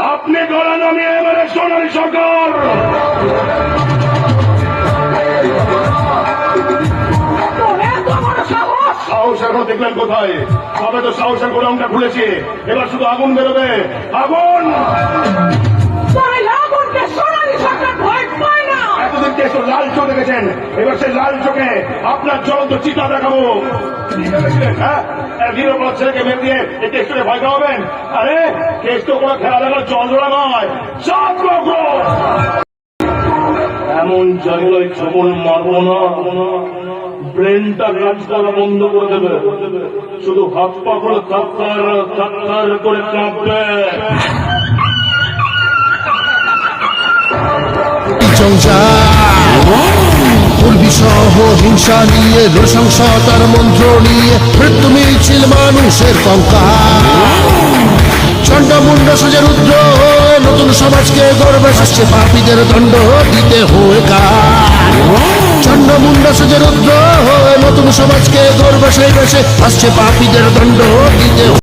আপনি গলা নামিয়ে এবারে সোনালী সরকার। সাহস! এখন দেখলেন কোথায়? সবে তো সাহসের গোলামটা খুলেছে। এবার শুধু আগুন বেরোবে। আগুন! এতদিন লাল চোখ দেখেছেন? এবার সেই লাল চোখে আপনার জ্বলন্ত চিতা দেখাবো। হ্যাঁ? এক কোনো ছেলেকে মেরে দিয়ে এই টেস্টে ভয় পাবেন। আরে, কেষ্ট কোনো খেলা দেখার চন্দ্রা নয় চাঁদ এমন জায়গায় ছবল মারবো না। ব্রেনটা কাজ করা বন্ধ করে দেবে। শুধু হাত পা করে কাপ্তার কাপ্তার করে কাঁপবে। দুর্বিসহ হিংসা নিয়ে নৃশংসতার মন্ত্র নিয়ে, মৃত্যু মিছিল মানুষের কঙ্কাল চন্ডমুন্ড সুজে রুদ্র, নতুন সমাজকে গর্বে আসছে পাপীদের দণ্ড, দিতে হয়ে কার চন্ডমুন্ড সুজে রুদ্র, নতুন সমাজকে গর্বে সেই আসছে পাপীদের দণ্ড, দিতে